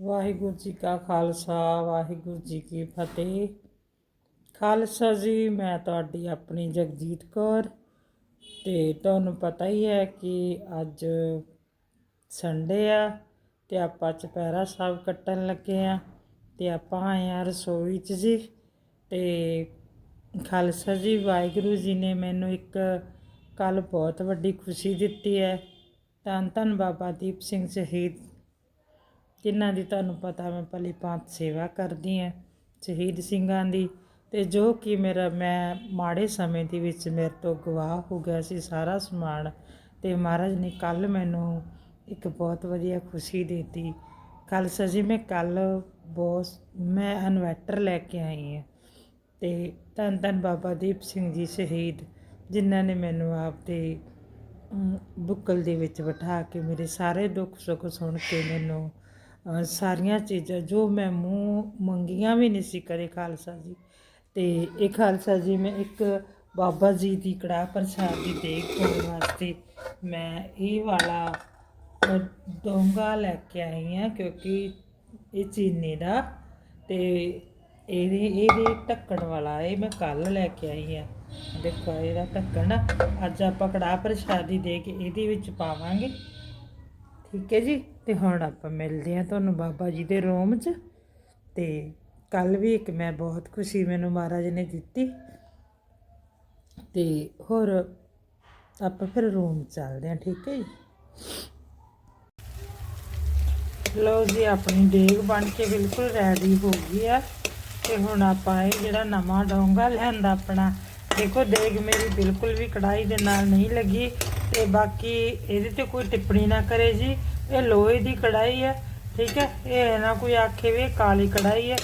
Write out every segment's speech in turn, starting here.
ਵਾਹਿਗੁਰੂ ਜੀ ਕਾ ਖਾਲਸਾ, ਵਾਹਿਗੁਰੂ ਜੀ ਕੀ ਫਤਿਹ। ਖਾਲਸਾ ਜੀ, ਮੈਂ ਤੁਹਾਡੀ ਆਪਣੀ ਜਗਜੀਤ ਕੌਰ ਤੇ ਤੁਹਾਨੂੰ ਪਤਾ ਹੀ ਹੈ ਕਿ ਅੱਜ ਸੰਡੇ ਆ ਤੇ ਆਪਾਂ ਚੁਪਹਿਰਾ ਸਾਹਿਬ ਕੱਟਣ ਲੱਗੇ ਆ ਤੇ ਆਪਾਂ ਆਏ ਆ ਰਸੋਈ 'ਚ ਜੀ ਤੇ ਖਾਲਸਾ ਜੀ, ਵਾਹਿਗੁਰੂ ਜੀ ਨੇ ਮੈਨੂੰ ਇੱਕ ਕੱਲ ਬਹੁਤ ਵੱਡੀ ਖੁਸ਼ੀ ਦਿੱਤੀ ਹੈ। ਧੰਨ ਧੰਨ ਬਾਬਾ ਦੀਪ ਸਿੰਘ ਸ਼ਹੀਦ ਜਿਨ੍ਹਾਂ ਦੀ ਤੁਹਾਨੂੰ ਪਤਾ ਮੈਂ ਭਲੀ ਭਾਂਤ ਸੇਵਾ ਕਰਦੀ ਹਾਂ, ਸ਼ਹੀਦ ਸਿੰਘਾਂ ਦੀ। ਅਤੇ ਜੋ ਕਿ ਮੇਰਾ, ਮੈਂ ਮਾੜੇ ਸਮੇਂ ਦੇ ਵਿੱਚ ਮੇਰੇ ਤੋਂ ਗਵਾਹ ਹੋ ਗਿਆ ਸੀ ਸਾਰਾ ਸਮਾਨ। ਅਤੇ ਮਹਾਰਾਜ ਨੇ ਕੱਲ੍ਹ ਮੈਨੂੰ ਇੱਕ ਬਹੁਤ ਵਧੀਆ ਖੁਸ਼ੀ ਦਿੱਤੀ। ਕੱਲ ਜੀ ਮੈਂ ਕੱਲ੍ਹ ਬਹੁਤ, ਮੈਂ ਇਨਵੈਟਰ ਲੈ ਕੇ ਆਈ ਹਾਂ। ਅਤੇ ਧੰਨ ਧੰਨ ਬਾਬਾ ਦੀਪ ਸਿੰਘ ਜੀ ਸ਼ਹੀਦ, ਜਿਨ੍ਹਾਂ ਨੇ ਮੈਨੂੰ ਆਪਦੇ ਬੁੱਕਲ ਦੇ ਵਿੱਚ ਬਿਠਾ ਕੇ ਮੇਰੇ ਸਾਰੇ ਦੁੱਖ ਸੁੱਖ ਸੁਣ ਕੇ ਮੈਨੂੰ ਸਾਰੀਆਂ ਚੀਜ਼ਾਂ, ਜੋ ਮੈਂ ਮੂੰਹ ਮੰਗੀਆਂ ਵੀ ਨਹੀਂ ਸੀ ਕਦੇ ਖਾਲਸਾ ਜੀ। ਅਤੇ ਇਹ ਖਾਲਸਾ ਜੀ ਮੈਂ ਇੱਕ ਬਾਬਾ ਜੀ ਦੀ ਕੜਾਹ ਪ੍ਰਸਾਦ ਦੀ ਦੇਗ ਪਾਉਣ ਵਾਸਤੇ ਮੈਂ ਇਹ ਵਾਲਾ ਡੋਂਗਾ ਲੈ ਕੇ ਆਈ ਹਾਂ ਕਿਉਂਕਿ ਇਹ ਚੀਨੀ ਦਾ ਤੇ ਇਹਦੇ ਇਹਦੇ ਢੱਕਣ ਵਾਲਾ ਇਹ ਮੈਂ ਕੱਲ ਲੈ ਕੇ ਆਈ ਹਾਂ। ਦੇਖੋ ਇਹਦਾ ਢੱਕਣ ਅੱਜ ਆਪਾਂ ਕੜਾਹ ਪ੍ਰਸ਼ਾਦੀ ਦੇ ਕੇ ਇਹਦੇ ਵਿੱਚ ਪਾਵਾਂਗੇ। ਠੀਕ ਹੈ ਜੀ? ਤੇ ਹੁਣ ਆਪਾਂ ਮਿਲਦੇ ਆ ਤੁਹਾਨੂੰ ਬਾਬਾ ਜੀ ਦੇ ਰੂਮ 'ਚ। ਤੇ ਕੱਲ ਵੀ ਇੱਕ ਮੈਂ ਬਹੁਤ ਖੁਸ਼ੀ ਮੈਨੂੰ ਮਹਾਰਾਜ ਨੇ ਦਿੱਤੀ। ਤੇ ਹੋਰ ਆਪਾਂ ਫਿਰ ਰੂਮ ਚੱਲਦੇ ਆ ਠੀਕ ਹੈ ਜੀ? ਲਓ ਜੀ, ਆਪਣੀ ਦੇਗ ਬਣ ਕੇ ਬਿਲਕੁਲ ਰੈਡੀ ਹੋ ਗਈ ਆ। ਤੇ ਹੁਣ ਆਪਾਂ ਇਹ ਜਿਹੜਾ ਨਵਾਂ ਡੋਂਗਾ ਲਿਆਂਦਾ ਆਪਣਾ, ਦੇਖੋ ਦੇਗ ਮੇਰੀ ਬਿਲਕੁਲ ਵੀ ਕੜਾਈ ਦੇ ਨਾਲ ਨਹੀਂ ਲੱਗੀ। ਤੇ ਬਾਕੀ ਇਹਦੇ ਤੇ ਕੋਈ ਟਿੱਪਣੀ ਨਾ ਕਰੇ ਜੀ। ਇਹ ਲੋਹੇ ਦੀ ਕੜਾਈ ਹੈ, ਠੀਕ ਹੈ? ਇਹ ਨਾ ਕੋਈ ਆਖੇ ਵੀ ਕਾਲੀ ਕੜਾਈ ਹੈ।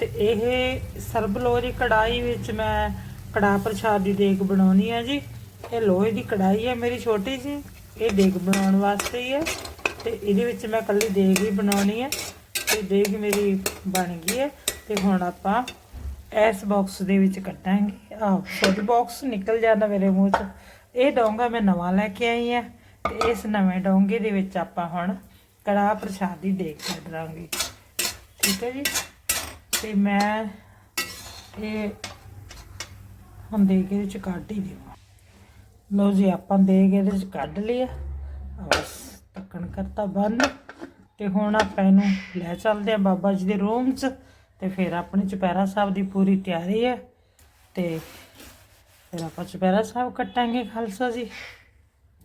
ਤੇ ਇਹ ਸਰਬ ਲੋਹੇ ਦੀ ਕੜਾਈ ਵਿੱਚ ਮੈਂ ਕੜਾਹ ਪ੍ਰਸ਼ਾਦ ਦੀ ਦੇਗ ਬਣਾਉਣੀ ਹੈ ਜੀ। ਇਹ ਲੋਹੇ ਦੀ ਕੜਾਈ ਹੈ ਮੇਰੀ ਛੋਟੀ ਜੀ। ਇਹ ਦੇਗ ਬਣਾਉਣ ਵਾਸਤੇ ਹੀ ਹੈ। ਤੇ ਇਹਦੇ ਵਿੱਚ ਮੈਂ ਕੱਲੀ ਦੇਗ ਹੀ ਬਣਾਉਣੀ ਹੈ। ਤੇ ਦੇਗ ਮੇਰੀ ਬਣ ਗਈ ਹੈ। ਤੇ ਹੁਣ ਆਪਾਂ ਇਸ ਬਾਕਸ ਦੇ ਵਿੱਚ ਕੱਟਾਂਗੇ ਆਹ ਛੋਟੀ ਬਾਕਸ ਨਿਕਲ ਜਾਂਦਾ ਮੇਰੇ ਮੂੰਹ 'ਚ। ਇਹ ਡੋਂਗਾ ਮੈਂ ਨਵਾਂ ਲੈ ਕੇ ਆਈ ਹਾਂ। ਤੇ ਇਸ ਨਵੇਂ ਡੋਂਗੇ ਦੇ ਵਿੱਚ ਆਪਾਂ ਹੁਣ ਕੜਾਹ ਪ੍ਰਸ਼ਾਦ ਦੀ ਦੇਗ ਕੱਢ ਲਾਂਗੇ। ਠੀਕ ਹੈ ਜੀ? ਤੇ ਮੈਂ ਇਹ ਹੁਣ ਦੇ ਕੇ ਇਹਦੇ ਚ ਕੱਢ ਹੀ ਦੇਵਾਂ ਲਓ ਜੀ, ਆਪਾਂ ਦੇ ਕੇ ਇਹਦੇ ਚ ਕੱਢ ਲਿਆ। ਬਸ ਢੱਕਣ ਕਰਤਾ ਬੰਦ। ਤੇ ਹੁਣ ਆਪਾਂ ਇਹਨੂੰ ਲੈ ਚੱਲਦੇ ਆ ਬਾਬਾ ਜੀ ਦੇ ਰੂਮ 'ਚ ਤੇ ਫਿਰ ਆਪਣੇ ਚੁਪਹਿਰਾ ਸਾਹਿਬ ਦੀ ਪੂਰੀ ਤਿਆਰੀ ਹੈ। ਤੇ ਫਿਰ ਆਪਾਂ ਚੁਪਹਿਰਾ ਸਾਹਿਬ ਕੱਟਾਂਗੇ, ਖਾਲਸਾ ਜੀ।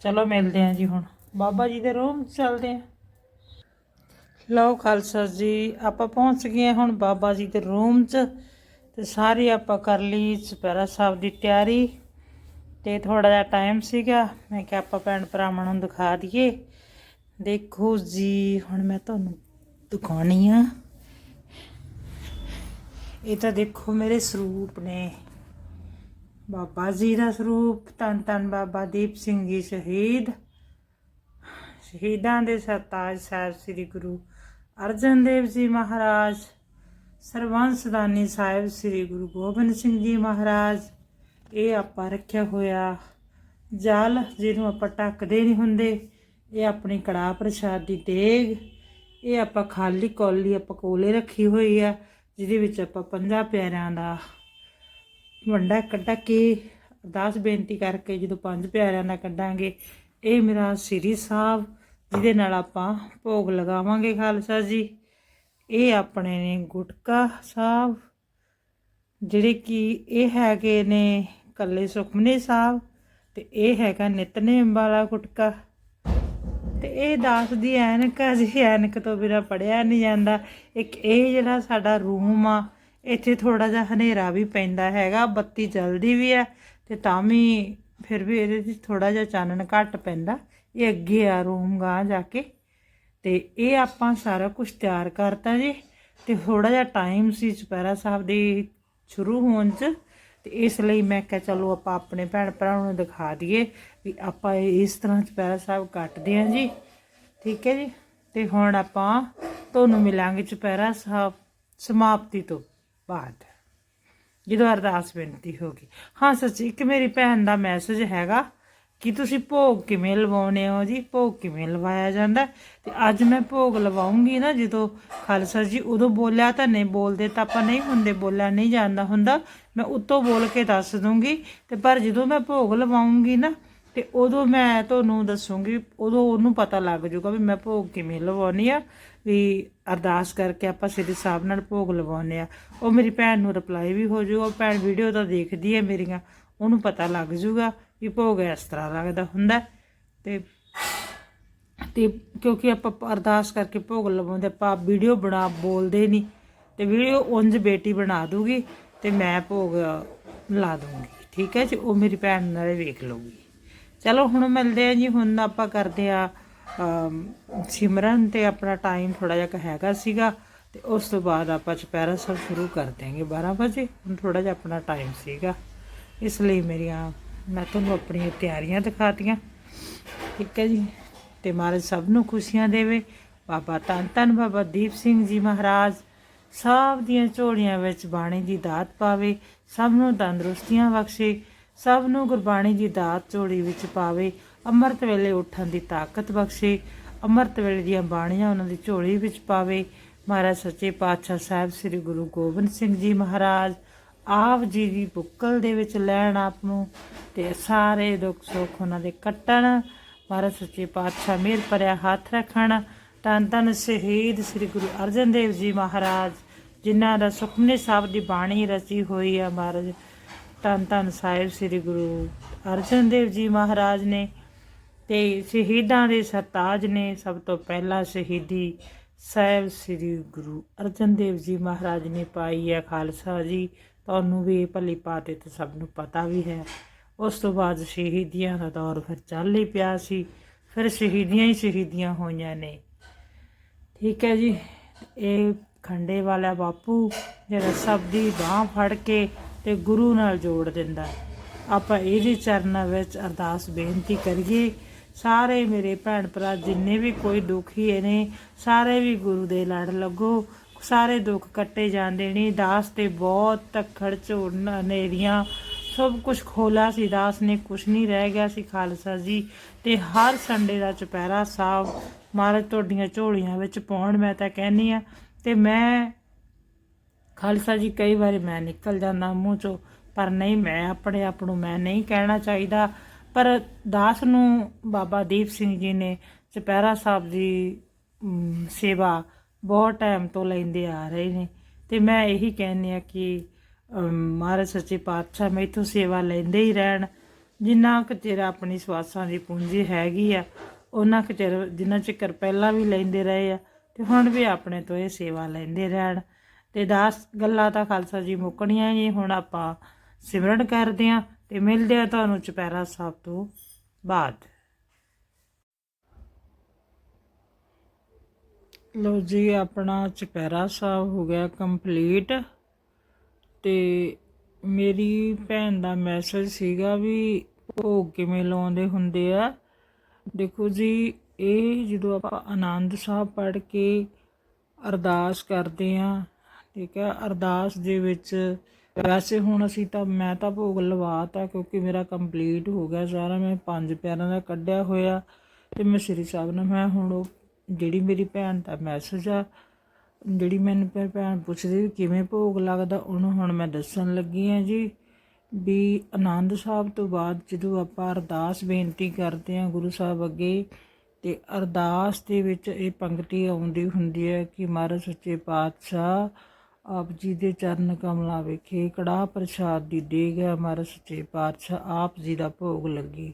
ਚਲੋ ਮਿਲਦੇ ਆਂ ਜੀ ਹੁਣ। ਬਾਬਾ ਜੀ ਦੇ ਰੂਮ 'ਚ ਚੱਲਦੇ ਆਂ ਲਓ ਖਾਲਸਾ ਜੀ, ਆਪਾਂ ਪਹੁੰਚ ਗਏ ਹਾਂ ਹੁਣ ਬਾਬਾ ਜੀ ਦੇ ਰੂਮ 'ਚ ਤੇ ਸਾਰੀ ਆਪਾਂ ਕਰ ਲਈ ਚੁਪਹਿਰਾ ਸਾਹਿਬ ਦੀ ਤਿਆਰੀ ਤੇ ਥੋੜਾ ਜਿਹਾ ਟਾਈਮ ਸੀਗਾ। ਮੈਂ ਕਿਹਾ ਆਪਾਂ ਭੈਣ ਭਰਾਵਾਂ ਨੂੰ ਦਿਖਾ ਦਈਏ। ਦੇਖੋ ਜੀ, ਹੁਣ ਮੈਂ ਤੁਹਾਨੂੰ ਦਿਖਾਉਣੀ ਆ। ਇਹ ਤਾਂ ਦੇਖੋ ਮੇਰੇ ਸਰੂਪ ਨੇ। ਬਾਬਾ ਜੀ ਦਾ ਸਰੂਪ, ਧੰਨ ਧੰਨ ਬਾਬਾ ਦੀਪ ਸਿੰਘ ਜੀ ਸ਼ਹੀਦ। ਸ਼ਹੀਦਾਂ ਦੇ ਸਰਤਾਜ ਸਾਹਿਬ ਸ੍ਰੀ ਗੁਰੂ ਅਰਜਨ ਦੇਵ ਜੀ ਮਹਾਰਾਜ ਸਰਵੰਸਦਾਨੀ ਸਾਹਿਬ ਸ੍ਰੀ ਗੁਰੂ ਗੋਬਿੰਦ ਸਿੰਘ ਜੀ ਮਹਾਰਾਜ। ਇਹ ਆਪਾਂ ਰੱਖਿਆ ਹੋਇਆ ਜਲ, ਜਿਹਨੂੰ ਆਪਾਂ ਟੱਕਦੇ ਨਹੀਂ ਹੁੰਦੇ, ਇਹ ਆਪਣੀ ਕੜਾਹ ਪ੍ਰਸ਼ਾਦ ਦੀ ਦੇਗ। ਇਹ ਆਪਾਂ ਖਾਲੀ ਕੌਲੀ ਆਪਾਂ ਕੋਲੇ ਰੱਖੀ ਹੋਈ ਆ, ਜਿਹਦੇ ਵਿੱਚ ਆਪਾਂ ਪੰਜਾਂ ਪਿਆਰਿਆਂ ਦਾ ਵੰਡਾ ਕੱਢ ਕੇ ਅਰਦਾਸ ਬੇਨਤੀ ਕਰਕੇ ਜਦੋਂ ਪੰਜ ਪਿਆਰਿਆਂ ਦਾ ਕੱਢਾਂਗੇ, ਇਹ ਮੇਰਾ ਸ੍ਰੀ ਸਾਹਿਬ, ਜਿਹਦੇ ਨਾਲ ਆਪਾਂ ਭੋਗ ਲਗਾਵਾਂਗੇ ਖਾਲਸਾ ਜੀ। ਇਹ ਆਪਣੇ ਨੇ ਗੁਟਕਾ ਸਾਹਿਬ, ਜਿਹੜੇ ਕਿ ਇਹ ਹੈਗੇ ਨੇ ਕੱਲੇ ਸੁਖਮਨੀ ਸਾਹਿਬ ਤੇ ਇਹ ਹੈਗਾ ਨਿਤਨੇਮ ਵਾਲਾ ਗੁਟਕਾ। ਤੇ ਇਹ ਦਾਸ ਦੀ ਐਨਕ ਆ ਜੀ ਐਨਕ ਤੋਂ ਬਿਨਾ ਪੜਿਆ ਨਹੀਂ ਜਾਂਦਾ। ਇੱਕ ਇਹ ਜਿਹੜਾ ਸਾਡਾ ਰੂਮ ਆ ਇੱਥੇ ਥੋੜਾ ਜਿਹਾ ਹਨੇਰਾ ਵੀ ਪੈਂਦਾ ਹੈਗਾ, ਬੱਤੀ ਜਲਦੀ ਵੀ ਹੈ ਤੇ ਤਾਂ ਵੀ ਫਿਰ ਵੀ ਇਹਦੇ 'ਚ ਥੋੜਾ ਜਿਹਾ ਚਾਨਣ ਘੱਟ ਪੈਂਦਾ। ਇਹ ਅੱਗੇ ਆ ਰੂਮ ਗਾਂ ਜਾ ਕੇ। ਤੇ ਇਹ ਆਪਾਂ ਸਾਰਾ ਕੁਝ ਤਿਆਰ ਕਰਤਾ ਜੀ ਤੇ ਥੋੜਾ ਜਿਹਾ ਟਾਈਮ ਸੀ ਚੁਪਹਿਰਾ ਸਾਹਿਬ ਦੀ ਸ਼ੁਰੂ ਹੋਣ 'ਚ ਤੇ ਇਸ ਲਈ ਮੈਂ ਕਿਹਾ ਚਲੋ ਆਪਾਂ ਆਪਣੇ ਭੈਣ ਭਰਾਵਾਂ ਨੂੰ ਦਿਖਾ ਦਈਏ ਵੀ ਆਪਾਂ ਇਹ ਇਸ ਤਰ੍ਹਾਂ ਚੁਪਹਿਰਾ ਸਾਹਿਬ ਕੱਟਦੇ ਹਾਂ ਜੀ। ਠੀਕ ਹੈ ਜੀ? ਤੇ ਹੁਣ ਆਪਾਂ ਤੁਹਾਨੂੰ ਮਿਲਾਂਗੇ ਚੁਪਹਿਰਾ ਸਾਹਿਬ ਸਮਾਪਤੀ ਤੋਂ। ਬਾਅਦ ਜਦੋਂ ਅਰਦਾਸ ਬੇਨਤੀ ਹੋ ਗਈ। ਹਾਂ ਸੱਚੀ, ਇੱਕ ਮੇਰੀ ਭੈਣ ਦਾ ਮੈਸੇਜ ਹੈਗਾ ਕਿ ਤੁਸੀਂ ਭੋਗ ਕਿਵੇਂ ਲਵਾਉਣੇ ਹੋ ਜੀ? ਭੋਗ ਕਿਵੇਂ ਲਵਾਇਆ ਜਾਂਦਾ? ਹੈ। ਤੇ ਅੱਜ ਮੈਂ ਭੋਗ ਲਵਾਉਂਗੀ ਨਾ, ਜਦੋਂ ਖਾਲਸਾ ਜੀ ਉਦੋਂ ਬੋਲਿਆ ਤਾਂ ਨਹੀਂ, ਬੋਲਦੇ ਤਾਂ ਆਪਾਂ ਨਹੀਂ ਹੁੰਦੇ, ਬੋਲਿਆ ਨਹੀਂ ਜਾਂਦਾ ਹੁੰਦਾ। ਮੈਂ ਉੱਤੋਂ ਬੋਲ ਕੇ ਦੱਸ ਦੂੰਗੀ। ਤੇ ਪਰ ਜਦੋਂ ਮੈਂ ਭੋਗ ਲਵਾਉਂਗੀ ਨਾ, ਤੇ ਉਦੋਂ ਮੈਂ ਤੁਹਾਨੂੰ ਦੱਸੂਗੀ, ਉਦੋਂ ਉਹਨੂੰ ਪਤਾ ਲੱਗ ਜਾਊਗਾ ਵੀ ਮੈਂ ਭੋਗ ਕਿਵੇਂ ਲਵਾਉਣੀ ਆ। ਵੀ ਅਰਦਾਸ ਕਰਕੇ ਆਪਾਂ ਸ੍ਰੀ ਸਾਹਿਬ ਨਾਲ ਭੋਗ ਲਵਾਉਂਦੇ ਆ। ਉਹ ਮੇਰੀ ਭੈਣ ਨੂੰ ਰਿਪਲਾਈ ਵੀ ਹੋ ਜਾਊਗਾ ਭੈਣ ਵੀਡੀਓ ਤਾਂ ਦੇਖਦੀ ਹੈ ਮੇਰੀਆਂ, ਉਹਨੂੰ ਪਤਾ ਲੱਗ ਜਾਊਗਾ ਵੀ ਭੋਗ ਇਸ ਤਰ੍ਹਾਂ ਲੱਗਦਾ ਹੁੰਦਾ ਹੈ। ਤੇ ਤੇ ਕਿਉਂਕਿ ਆਪਾਂ ਅਰਦਾਸ ਕਰਕੇ ਭੋਗ ਲਵਾਉਂਦੇ ਆਪਾਂ ਵੀਡੀਓ ਬਣਾ, ਬੋਲਦੇ ਨਹੀਂ। ਤੇ ਵੀਡੀਓ ਉਂਝ ਬੇਟੀ ਬਣਾ ਦੂਗੀ ਤੇ ਮੈਂ ਭੋਗ ਲਾ ਦੂੰਗੀ ਠੀਕ ਹੈ ਜੀ? ਉਹ ਮੇਰੀ ਭੈਣ ਨਾਲੇ ਵੇਖ ਲਊਗੀ। ਚਲੋ ਹੁਣ ਮਿਲਦੇ ਆ ਜੀ, ਹੁਣ ਆਪਾਂ ਕਰਦੇ ਆ ਸਿਮਰਨ ਤੇ ਆਪਣਾ ਟਾਈਮ ਥੋੜਾ ਜਿਹਾ ਹੈਗਾ ਸੀਗਾ ਤੇ ਉਸ ਤੋਂ ਬਾਅਦ ਆਪਾਂ ਚੁਪਹਿਰਾ ਸਭ ਸ਼ੁਰੂ ਕਰ ਦਿਆਂਗੇ 12 ਵਜੇ। ਹੁਣ ਥੋੜਾ ਜਿਹਾ ਆਪਣਾ ਟਾਈਮ ਸੀਗਾ। ਇਸ ਲਈ ਮੇਰੀਆਂ, ਮੈਂ ਤੁਹਾਨੂੰ ਆਪਣੀਆਂ ਤਿਆਰੀਆਂ ਦਿਖਾਤੀਆਂ। ਠੀਕ ਹੈ ਜੀ? ਤੇ ਮਹਾਰਾਜ ਸਭ ਨੂੰ ਖੁਸ਼ੀਆਂ ਦੇਵੇ। ਬਾਬਾ ਧੰਨ ਧੰਨ ਬਾਬਾ ਦੀਪ ਸਿੰਘ ਜੀ ਮਹਾਰਾਜ, ਸਭ ਦੀਆਂ ਝੋਲੀਆਂ ਵਿੱਚ ਬਾਣੀ ਦੀ ਦਾਤ ਪਾਵੇ, ਸਭ ਨੂੰ ਤੰਦਰੁਸਤੀਆਂ ਬਖਸ਼ੇ, ਸਭ ਨੂੰ ਗੁਰਬਾਣੀ ਦੀ ਦਾਤ ਝੋਲੀ ਵਿੱਚ ਪਾਵੇ। ਅੰਮ੍ਰਿਤ ਵੇਲੇ ਉੱਠਣ ਦੀ ਤਾਕਤ ਬਖਸ਼ੇ, ਅੰਮ੍ਰਿਤ ਵੇਲੇ ਦੀਆਂ ਬਾਣੀਆਂ ਉਹਨਾਂ ਦੀ ਝੋਲੀ ਵਿੱਚ ਪਾਵੇ। ਮਹਾਰਾਜ ਸੱਚੇ ਪਾਤਸ਼ਾਹ ਸਾਹਿਬ ਸ੍ਰੀ ਗੁਰੂ ਗੋਬਿੰਦ ਸਿੰਘ ਜੀ ਮਹਾਰਾਜ, ਆਪ ਜੀ ਦੀ ਬੁੱਕਲ ਦੇ ਵਿੱਚ ਲੈਣ ਆਪ ਨੂੰ ਤੇ ਸਾਰੇ ਦੁੱਖ ਸੁੱਖ ਉਹਨਾਂ ਦੇ ਕੱਟਣ। ਮਹਾਰਾਜ ਸੱਚੇ ਪਾਤਸ਼ਾਹ ਮਿਹਰ ਭਰਿਆ ਹੱਥ ਰੱਖਣ। ਤਨ ਤਨ ਸ਼ਹੀਦ ਸ੍ਰੀ ਗੁਰੂ ਅਰਜਨ ਦੇਵ ਜੀ ਮਹਾਰਾਜ, ਜਿਨ੍ਹਾਂ ਦਾ ਸੁਖਮਨੀ ਸਾਹਿਬ ਦੀ ਬਾਣੀ ਰਚੀ ਹੋਈ ਹੈ ਮਹਾਰਾਜ। ਤਨ ਤਨ ਸਾਹਿਬ ਸ੍ਰੀ ਗੁਰੂ ਅਰਜਨ ਦੇਵ ਜੀ ਮਹਾਰਾਜ ਨੇ ਤੇ ਸ਼ਹੀਦਾਂ ਦੇ ਸਰਤਾਜ ਨੇ ਸਭ ਤੋਂ ਪਹਿਲਾਂ ਸ਼ਹੀਦੀ ਸਾਹਿਬ ਸ੍ਰੀ ਗੁਰੂ ਅਰਜਨ ਦੇਵ ਜੀ ਮਹਾਰਾਜ ਨੇ ਪਾਈ ਹੈ ਖਾਲਸਾ ਜੀ। ਤੁਹਾਨੂੰ ਵੀ ਇਹ ਭਲੀ ਪਾਤੇ ਤੇ ਸਭ ਨੂੰ ਪਤਾ ਵੀ ਹੈ। ਉਸ ਤੋਂ ਬਾਅਦ ਸ਼ਹੀਦੀਆਂ ਦਾ ਦੌਰ ਫਿਰ ਚੱਲ ਹੀ ਪਿਆ ਸੀ। ਫਿਰ ਸ਼ਹੀਦੀਆਂ ਹੀ ਸ਼ਹੀਦੀਆਂ ਹੋਈਆਂ ਨੇ। ਠੀਕ ਹੈ ਜੀ, ਇਹ ਖੰਡੇ ਵਾਲਾ ਬਾਪੂ ਜਿਹੜਾ ਸਭ ਦੀ ਬਾਹ ਫੜ ਕੇ ਤੇ ਗੁਰੂ ਨਾਲ ਜੋੜ ਦਿੰਦਾ। ਆਪਾਂ ਇਹਦੇ ਚਰਨਾਂ ਵਿੱਚ ਅਰਦਾਸ ਬੇਨਤੀ ਕਰੀਏ ਸਾਰੇ ਮੇਰੇ ਭੈਣ ਭਰਾ ਜਿੰਨੇ ਵੀ ਕੋਈ ਦੁਖੀ ਨੇ, ਸਾਰੇ ਵੀ ਗੁਰੂ ਦੇ ਲੜ ਲੱਗੋ। ਸਾਰੇ ਦੁੱਖ ਕੱਟੇ ਜਾਂਦੇ ਨੇ। ਦਾਸ ਤੇ ਬਹੁਤ ਤਖੜ ਝੋੜਨ ਹਨੇਰੀਆਂ ਸਭ ਕੁਝ ਖੋਲਾ ਸੀ। ਦਾਸ ਨੇ ਕੁਝ ਨਹੀਂ ਰਹਿ ਗਿਆ ਸੀ ਖਾਲਸਾ ਜੀ। ਤੇ ਹਰ ਸੰਡੇ ਦਾ ਚੁਪਹਿਰਾ ਸਾਹਿਬ ਮਹਾਰਾਜ ਤੁਹਾਡੀਆਂ ਝੋਲੀਆਂ ਵਿੱਚ ਪਾਉਣ, ਮੈਂ ਤਾਂ ਕਹਿੰਨੀ ਆ ਤੇ ਮੈਂ ਖਾਲਸਾ ਜੀ ਕਈ ਵਾਰੀ ਮੈਂ ਨਿਕਲ ਜਾਂਦਾ ਮੂੰਹ ਚੋਂ, ਪਰ ਨਹੀਂ, ਮੈਂ ਆਪਣੇ ਆਪ ਨੂੰ ਮੈਂ ਨਹੀਂ ਕਹਿਣਾ ਚਾਹੀਦਾ। ਪਰ ਦਾਸ ਨੂੰ ਬਾਬਾ ਦੀਪ ਸਿੰਘ ਜੀ ਨੇ ਚੁਪਹਿਰਾ ਸਾਹਿਬ ਦੀ ਸੇਵਾ ਬਹੁਤ ਟਾਈਮ ਤੋਂ ਲੈਂਦੇ ਆ ਰਹੇ ਨੇ। ਤੇ ਮੈਂ ਇਹੀ ਕਹਿੰਨੀ ਆ ਕਿ ਮਹਾਰਾਜ ਸੱਚੇ ਪਾਤਸ਼ਾਹ ਮੈਥੋਂ ਸੇਵਾ ਲੈਂਦੇ ਹੀ ਰਹਿਣ। ਜਿੰਨਾ ਕੁ ਚਿਰ ਆਪਣੀ ਸਵਾਸਾਂ ਦੀ ਪੂੰਜੀ ਹੈਗੀ ਆ ਉਹਨਾਂ ਕੁ ਚਿਰ ਜਿੰਨਾ ਚਿਰ ਪਹਿਲਾਂ ਵੀ ਲੈਂਦੇ ਰਹੇ ਆ, ਤੇ ਹੁਣ ਵੀ ਆਪਣੇ ਤੋਂ ਇਹ ਸੇਵਾ ਲੈਂਦੇ ਰਹਿਣ। ਤੇ ਦਾਸ ਗੱਲਾਂ ਤਾਂ ਖਾਲਸਾ ਜੀ ਮੁੱਕਣੀਆਂ ਹੀ ਹੁਣ ਆਪਾਂ ਸਿਮਰਨ ਕਰਦੇ ਆਂ ਤੇ ਮਿਲਦੇ ਆ ਤੁਹਾਨੂੰ ਚੁਪਹਿਰਾ ਸਾਹਿਬ ਤੋਂ ਬਾਅਦ। ਲੋ ਜੀ, ਆਪਣਾ ਚੁਪਹਿਰਾ ਸਾਹਿਬ ਹੋ ਗਿਆ ਕੰਪਲੀਟ। ਤੇ ਮੇਰੀ ਭੈਣ ਦਾ ਮੈਸੇਜ ਸੀਗਾ ਵੀ ਭੋਗ ਕਿਵੇਂ ਲਾਉਂਦੇ ਹੁੰਦੇ ਆ। ਦੇਖੋ ਜੀ, ਇਹ ਜਦੋਂ ਆਪਾਂ ਆਨੰਦ ਸਾਹਿਬ ਪੜ੍ਹ ਕੇ ਅਰਦਾਸ ਕਰਦੇ ਆ, ਠੀਕ ਹੈ ਅਰਦਾਸ ਦੇ ਵਿੱਚ ਵੈਸੇ ਹੁਣ ਅਸੀਂ ਤਾਂ, ਮੈਂ ਤਾਂ ਭੋਗ ਲਵਾਤਾ ਕਿਉਂਕਿ ਮੇਰਾ ਕੰਪਲੀਟ ਹੋ ਗਿਆ ਸਾਰਾ, ਮੈਂ ਪੰਜ ਪਿਆਰਾਂ ਦਾ ਕੱਢਿਆ ਹੋਇਆ ਤੇ ਮੈਂ ਸ੍ਰੀ ਸਾਹਿਬ ਨਾਲ ਮੈਂ ਹੁਣ ਉਹ ਜਿਹੜੀ ਮੇਰੀ ਭੈਣ ਦਾ ਮੈਸੇਜ ਆ, ਜਿਹੜੀ ਮੈਨੂੰ ਭੈਣ ਪੁੱਛਦੀ ਵੀ ਕਿਵੇਂ ਭੋਗ ਲੱਗਦਾ, ਉਹਨੂੰ ਹੁਣ ਮੈਂ ਦੱਸਣ ਲੱਗੀ ਆ ਜੀ ਵੀ ਆਨੰਦ ਸਾਹਿਬ ਤੋਂ ਬਾਅਦ ਜਦੋਂ ਆਪਾਂ ਅਰਦਾਸ ਬੇਨਤੀ ਕਰਦੇ ਆ ਗੁਰੂ ਸਾਹਿਬ ਅੱਗੇ ਤੇ ਅਰਦਾਸ ਦੇ ਵਿੱਚ ਇਹ ਪੰਕਤੀ ਆਉਂਦੀ ਹੁੰਦੀ ਹੈ ਕਿ ਮਹਾਰਾਜ ਸੱਚੇ ਪਾਤਸ਼ਾਹ ਆਪ ਜੀ ਦੇ ਚਰਨ ਕਮਲਾਂ ਵਿਖੇ, ਕੜਾਹ ਪ੍ਰਸ਼ਾਦ ਦੀ ਦੇਗ ਹੈ ਮਹਾਰਾਜ ਸੱਚੇ ਪਾਤਸ਼ਾਹ, ਆਪ ਜੀ ਦਾ ਭੋਗ ਲੱਗੀ।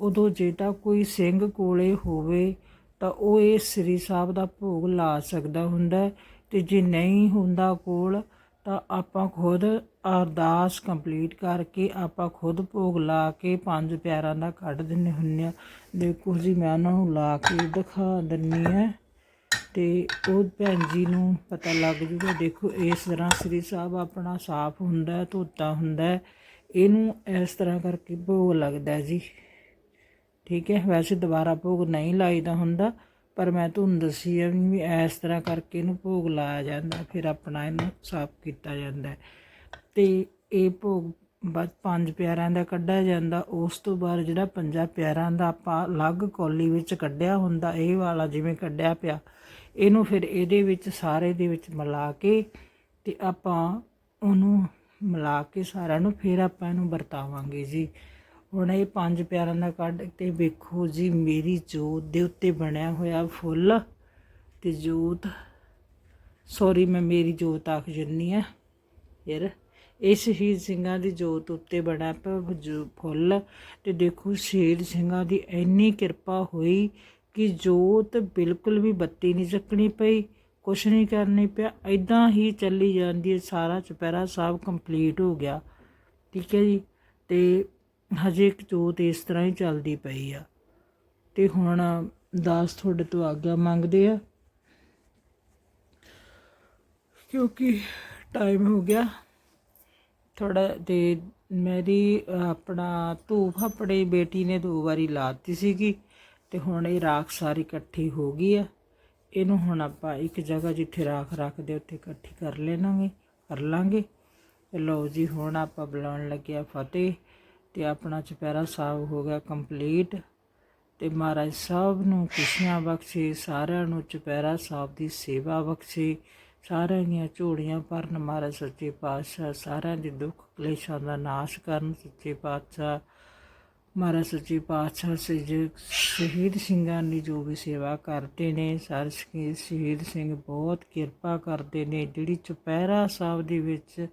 ਉਦੋਂ ਜੇ ਤਾਂ ਕੋਈ ਸਿੰਘ ਕੋਲੇ ਹੋਵੇ, ਤਾਂ ਉਹ ਇਹ ਸ੍ਰੀ ਸਾਹਿਬ ਦਾ ਭੋਗ ਲਾ ਸਕਦਾ ਹੁੰਦਾ ਹੈ ਤੇ ਜੇ ਨਹੀਂ ਹੁੰਦਾ ਕੋਲ, ਤਾਂ ਆਪਾਂ ਖੁਦ ਅਰਦਾਸ ਕੰਪਲੀਟ ਕਰਕੇ ਆਪਾਂ ਖੁਦ ਭੋਗ ਲਾ ਕੇ ਪੰਜ ਪਿਆਰਾਂ ਦਾ ਕੱਢ ਦਿੰਨੇ ਹੁੰਨੇ ਆ ਦੇਖੋ ਜੀ, ਮੈਂ ਉਹਨਾਂ ਨੂੰ ਲਾ ਕੇ ਦਿਖਾ ਦਿੰਨੀ ਹੈ। ਤੇ ਉਹ ਭੈਣ ਜੀ ਨੂੰ ਪਤਾ ਲੱਗ ਜੂਗਾ, ਦੇਖੋ ਇਸ ਤਰ੍ਹਾਂ ਸ੍ਰੀ ਸਾਹਿਬ ਆਪਣਾ ਸਾਫ਼ ਹੁੰਦਾ ਧੋਤਾ ਹੁੰਦਾ ਇਹਨੂੰ ਇਸ ਤਰ੍ਹਾਂ ਕਰਕੇ ਭੋਗ ਲੱਗਦਾ ਜੀ ਠੀਕ ਹੈ, ਵੈਸੇ ਦੁਬਾਰਾ ਭੋਗ ਨਹੀਂ ਲਾਈਦਾ ਹੁੰਦਾ, ਪਰ ਮੈਂ ਤੁਹਾਨੂੰ ਦੱਸੀ ਆ ਵੀ ਇਸ ਤਰ੍ਹਾਂ ਕਰਕੇ ਇਹਨੂੰ ਭੋਗ ਲਾਇਆ ਜਾਂਦਾ, ਫਿਰ ਆਪਣਾ ਇਹਨੂੰ ਸਾਫ਼ ਕੀਤਾ ਜਾਂਦਾ ਹੈ। ਤੇ ਇਹ ਭੋਗ ਬਾਅਦ ਪੰਜ ਪਿਆਰਿਆਂ ਦਾ ਕੱਢਿਆ ਜਾਂਦਾ, ਉਸ ਤੋਂ ਬਾਅਦ ਜਿਹੜਾ ਪੰਜਾਂ ਪਿਆਰਿਆਂ ਦਾ ਆਪਾਂ ਅਲੱਗ ਕੌਲੀ ਵਿੱਚ ਕੱਢਿਆ ਹੁੰਦਾ, ਇਹ ਵਾਲਾ ਜਿਵੇਂ ਕੱਢਿਆ ਪਿਆ ਇਹਨੂੰ ਫਿਰ ਇਹਦੇ ਵਿੱਚ, ਸਾਰੇ ਦੇ ਵਿੱਚ ਮਿਲਾ ਕੇ ਤੇ ਆਪਾਂ ਉਹਨੂੰ ਮਿਲਾ ਕੇ ਸਾਰਿਆਂ ਨੂੰ ਫਿਰ ਆਪਾਂ ਇਹਨੂੰ ਵਰਤਾਵਾਂਗੇ ਜੀ। ਹੁਣ ਇਹ ਪੰਜ ਪਿਆਰਾਂ ਦਾ ਕੱਢ ਤੇ ਵੇਖੋ ਜੀ, ਮੇਰੀ ਜੋਤ ਦੇ ਉੱਤੇ ਬਣਿਆ ਹੋਇਆ ਫੁੱਲ ਤੇ ਜੋਤ ਸੌਰੀ ਮੈਂ ਮੇਰੀ ਜੋਤ ਆਖ ਜੰਨੀ ਆ, ਯਾਰ। ਇਹ ਸ਼ਹੀਦ ਸਿੰਘਾਂ ਦੀ ਜੋਤ ਉੱਤੇ ਬਣਾ ਪਿਆ ਜੋ ਫੁੱਲ ਤੇ ਦੇਖੋ ਸ਼ਹੀਦ ਸਿੰਘਾਂ ਦੀ ਇੰਨੀ ਕਿਰਪਾ ਹੋਈ ਕਿ ਜੋਤ ਬਿਲਕੁਲ ਵੀ ਬੱਤੀ ਨਹੀਂ ਚੱਕਣੀ ਪਈ, ਕੁਛ ਨਹੀਂ ਕਰਨੀ ਪਿਆ। ਐਦਾਂ ਹੀ ਚੱਲੀ ਜਾਂਦੀ ਹੈ, ਸਾਰਾ ਚੁਪਹਿਰਾ ਸਾਹਿਬ ਕੰਪਲੀਟ ਹੋ ਗਿਆ। ਠੀਕ ਹੈ ਜੀ? ਤੇ ਹਜੇ ਇੱਕ ਜੋਤ ਇਸ ਤਰ੍ਹਾਂ ਹੀ ਚੱਲਦੀ ਪਈ ਆ। ਤੇ ਹੁਣ ਦਾਸ ਤੁਹਾਡੇ ਤੋਂ ਆਗਿਆ ਮੰਗਦੇ ਆ। ਕਿਉਂਕਿ ਟਾਈਮ ਹੋ ਗਿਆ। ਥੋੜਾ ਤੇ ਮੇਰੀ ਆਪਣਾ ਧੂਫ ਆਪਣੇ ਬੇਟੀ ਨੇ ਦੋ ਵਾਰੀ ਲਾਤੀ ਸੀਗੀ। ਤੇ ਹੁਣ ਇਹ ਰਾਖ ਸਾਰੀ ਇਕੱਠੀ ਹੋ ਗਈ ਆ। ਇਹਨੂੰ ਹੁਣ ਆਪਾਂ ਇੱਕ ਜਗ੍ਹਾ ਜਿੱਥੇ ਰਾਖ ਰੱਖਦੇ ਉੱਥੇ ਇਕੱਠੀ ਕਰ ਲੈਣਾਂਗੇ, ਕਰ ਲਾਂਗੇ। ਤੇ ਲਓ ਜੀ, ਹੁਣ ਆਪਾਂ ਬੁਲਾਉਣ ਲੱਗਿਆ ਫਤਿਹ ਤੇ ਆਪਣਾ ਚੁਪਹਿਰਾ ਸਾਹਿਬ ਹੋ ਗਿਆ ਕੰਪਲੀਟ। ਤੇ ਮਹਾਰਾਜ ਸਾਹਿਬ ਨੂੰ ਖੁਸ਼ੀਆਂ ਬਖਸ਼ੇ, ਸਾਰਿਆਂ ਨੂੰ ਚੁਪਹਿਰਾ ਸਾਹਿਬ ਦੀ ਸੇਵਾ ਬਖਸ਼ੇ। ਸਾਰਿਆਂ ਦੀਆਂ ਝੋੜੀਆਂ ਭਰਨ ਮਹਾਰਾਜ ਸੱਚੇ ਪਾਤਸ਼ਾਹ, ਸਾਰਿਆਂ ਦੇ ਦੁੱਖ ਕਲੇਸ਼ਾਂ ਦਾ ਨਾਸ਼ ਕਰਨ ਸੱਚੇ ਪਾਤਸ਼ਾਹ। ਮਹਾਰਾਜ ਸੱਚੇ ਪਾਤਸ਼ਾਹ ਸੇ ਸ਼ਹੀਦ ਸਿੰਘਾਂ ਦੀ ਜੋ ਵੀ ਸੇਵਾ ਕਰਦੇ ਨੇ, ਸਾਰੇ ਸ਼ਹੀਦ ਸਿੰਘ ਬਹੁਤ ਕਿਰਪਾ ਕਰਦੇ ਨੇ। ਜਿਹੜੀ ਚੁਪਹਿਰਾ ਸਾਹਿਬ ਦੇ ਵਿੱਚ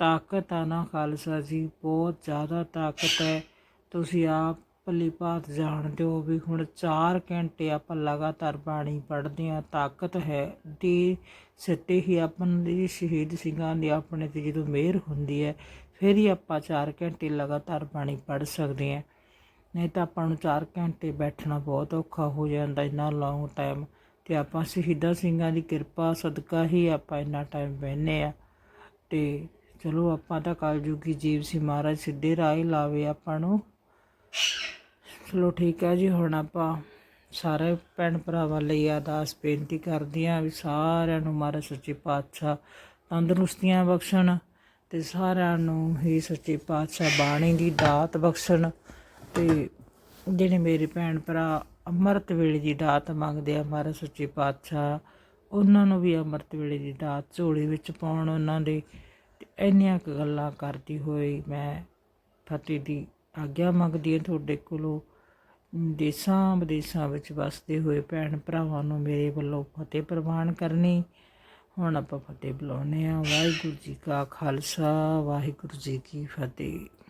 ਤਾਕਤ ਆ ਨਾ ਖਾਲਸਾ ਜੀ, ਬਹੁਤ ਜ਼ਿਆਦਾ ਤਾਕਤ ਹੈ। ਤੁਸੀਂ ਆਪ ਭਲੀ ਭਾਤ ਜਾਣਦੇ ਹੋ ਵੀ ਹੁਣ 4 ਘੰਟੇ ਆਪਾਂ ਲਗਾਤਾਰ ਬਾਣੀ ਪੜ੍ਹਦੇ ਆ ਤਾਕਤ ਹੈ। ਦੀ ਸਿੱਟੇ ਹੀ ਆਪਾਂ ਦੀ ਸ਼ਹੀਦ ਸਿੰਘਾਂ ਦੀ ਆਪਣੇ ਤੇ ਜਦੋਂ ਮਿਹਰ ਹੁੰਦੀ ਹੈ, ਫਿਰ ਹੀ ਆਪਾਂ 4 ਘੰਟੇ ਲਗਾਤਾਰ ਬਾਣੀ ਪੜ੍ਹ ਸਕਦੇ ਆ ਨਹੀਂ ਤਾਂ ਆਪਾਂ ਨੂੰ 4 ਘੰਟੇ ਬੈਠਣਾ ਬਹੁਤ ਔਖਾ ਹੋ ਜਾਂਦਾ, ਇੰਨਾ ਲੌਂਗ ਟਾਈਮ ਅਤੇ ਆਪਾਂ ਸ਼ਹੀਦਾਂ ਸਿੰਘਾਂ ਦੀ ਕਿਰਪਾ, ਸਦਕਾ ਹੀ ਆਪਾਂ ਇੰਨਾ ਟਾਈਮ ਬਹਿਨੇ ਆ। ਅਤੇ ਚਲੋ ਆਪਾਂ ਤਾਂ ਕਲਯੁਗੀ ਜੀਵ ਸੀ, ਮਹਾਰਾਜ ਸਿੱਧੇ ਰਾਹ ਹੀ ਲਾਵੇ ਆਪਾਂ ਨੂੰ। ਚਲੋ ਠੀਕ ਹੈ ਜੀ, ਹੁਣ ਆਪਾਂ ਸਾਰੇ ਭੈਣ ਭਰਾਵਾਂ ਲਈ ਅਰਦਾਸ ਬੇਨਤੀ ਕਰਦੇ ਹਾਂ ਵੀ ਸਾਰਿਆਂ ਨੂੰ ਮਹਾਰਾਜ ਸੱਚੇ ਪਾਤਸ਼ਾਹ ਤੰਦਰੁਸਤੀਆਂ ਬਖਸ਼ਣ ਤੇ ਸਾਰਿਆਂ ਨੂੰ ਹੀ ਸੱਚੇ ਪਾਤਸ਼ਾਹ ਬਾਣੀ ਦੀ ਦਾਤ ਬਖਸ਼ਣ। ਤੇ ਜਿਹੜੇ ਮੇਰੇ ਭੈਣ ਭਰਾ ਅੰਮ੍ਰਿਤ ਵੇਲੇ ਦੀ ਦਾਤ ਮੰਗਦੇ ਆ ਮਹਾਰਾਜ ਸੱਚੇ ਪਾਤਸ਼ਾਹ, ਉਹਨਾਂ ਨੂੰ ਵੀ ਅੰਮ੍ਰਿਤ ਵੇਲੇ ਦੀ ਦਾਤ ਝੋਲੇ ਵਿੱਚ ਪਾਉਣ ਉਹਨਾਂ ਦੇ। ਤੇ ਇੰਨੀਆਂ ਕੁ ਗੱਲਾਂ ਕਰਦੀ ਹੋਈ ਮੈਂ ਫਤਿਹ ਦੀ ਆਗਿਆ ਮੰਗਦੀ ਹਾਂ ਤੁਹਾਡੇ ਕੋਲੋਂ। ਦੇਸਾਂ ਵਿਦੇਸਾਂ ਵਿੱਚ ਵਸਦੇ ਹੋਏ ਭੈਣ ਭਰਾਵਾਂ ਨੂੰ ਮੇਰੇ ਵੱਲੋਂ ਫਤਿਹ ਪ੍ਰਵਾਨ ਕਰਨੀ। ਹੁਣ ਆਪਾਂ ਫਤਿਹ ਬੁਲਾਉਂਦੇ ਹਾਂ। ਵਾਹਿਗੁਰੂ ਜੀ ਕਾ ਖਾਲਸਾ, ਵਾਹਿਗੁਰੂ ਜੀ ਕੀ ਫਤਿਹ।